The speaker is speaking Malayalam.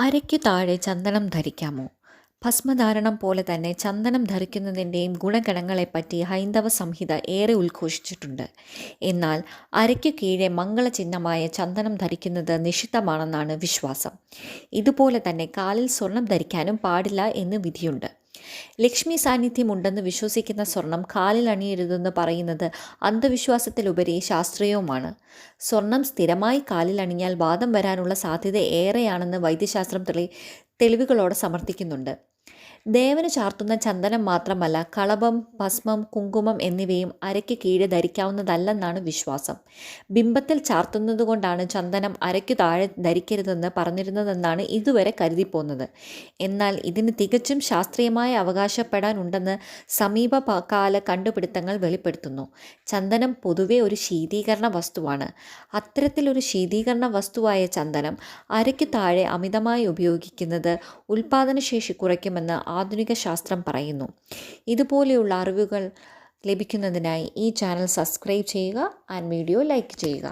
അരയ്ക്കു താഴെ ചന്ദനം ധരിക്കാമോ? ഭസ്മധാരണം പോലെ തന്നെ ചന്ദനം ധരിക്കുന്നതിന്റെയും ഗുണഗണങ്ങളെപ്പറ്റി ഹൈന്ദവ സംഹിത ഏറെ ഉദ്ഘോഷിച്ചിട്ടുണ്ട്. എന്നാൽ അരയ്ക്കു കീഴെ മംഗളചിഹ്നമായ ചന്ദനം ധരിക്കുന്നത് നിഷിദ്ധമാണെന്നാണ് വിശ്വാസം. ഇതുപോലെ തന്നെ കാലിൽ സ്വർണം ധരിക്കാനും പാടില്ല എന്ന് വിധിയുണ്ട്. ലക്ഷ്മി സാന്നിധ്യമുണ്ടെന്ന് വിശ്വസിക്കുന്ന സ്വർണം കാലിൽ അണിയരുതെന്ന് പറയുന്നത് അന്ധവിശ്വാസത്തിലുപരി ശാസ്ത്രീയവുമാണ്. സ്വർണം സ്ഥിരമായി കാലിൽ അണിഞ്ഞാൽ വാദം വരാനുള്ള സാധ്യത ഏറെയാണെന്ന് വൈദ്യശാസ്ത്രം തെളി തെളിവുകളോടെ സമർത്ഥിക്കുന്നുണ്ട്. ദേവന് ചാർത്തുന്ന ചന്ദനം മാത്രമല്ല കളഭം ഭസ്മം കുങ്കുമം എന്നിവയും അരയ്ക്ക് കീഴെ ധരിക്കാവുന്നതല്ലെന്നാണ് വിശ്വാസം. ബിംബത്തിൽ ചാർത്തുന്നതുകൊണ്ടാണ് ചന്ദനം അരയ്ക്കു താഴെ ധരിക്കരുതെന്ന് പറഞ്ഞിരുന്നതെന്നാണ് ഇതുവരെ കരുതിപ്പോന്നത്. എന്നാൽ ഇതിന് തികച്ചും ശാസ്ത്രീയമായ അവകാശപ്പെടാനുണ്ടെന്ന് സമീപകാല കണ്ടുപിടുത്തങ്ങൾ വെളിപ്പെടുത്തുന്നു. ചന്ദനം പൊതുവെ ഒരു ശീതീകരണ വസ്തുവാണ്. അത്തരത്തിലൊരു ശീതീകരണ വസ്തുവായ ചന്ദനം അരയ്ക്കു താഴെ അമിതമായി ഉപയോഗിക്കുന്നത് ഉൽപാദനശേഷി കുറയ്ക്കുമെന്ന് ആധുനിക ശാസ്ത്രം പറയുന്നു. ഇതുപോലെയുള്ള അറിവുകൾ ലഭിക്കുന്നതിനായി ഈ ചാനൽ സബ്സ്ക്രൈബ് ചെയ്യുക ആൻഡ് വീഡിയോ ലൈക്ക് ചെയ്യുക.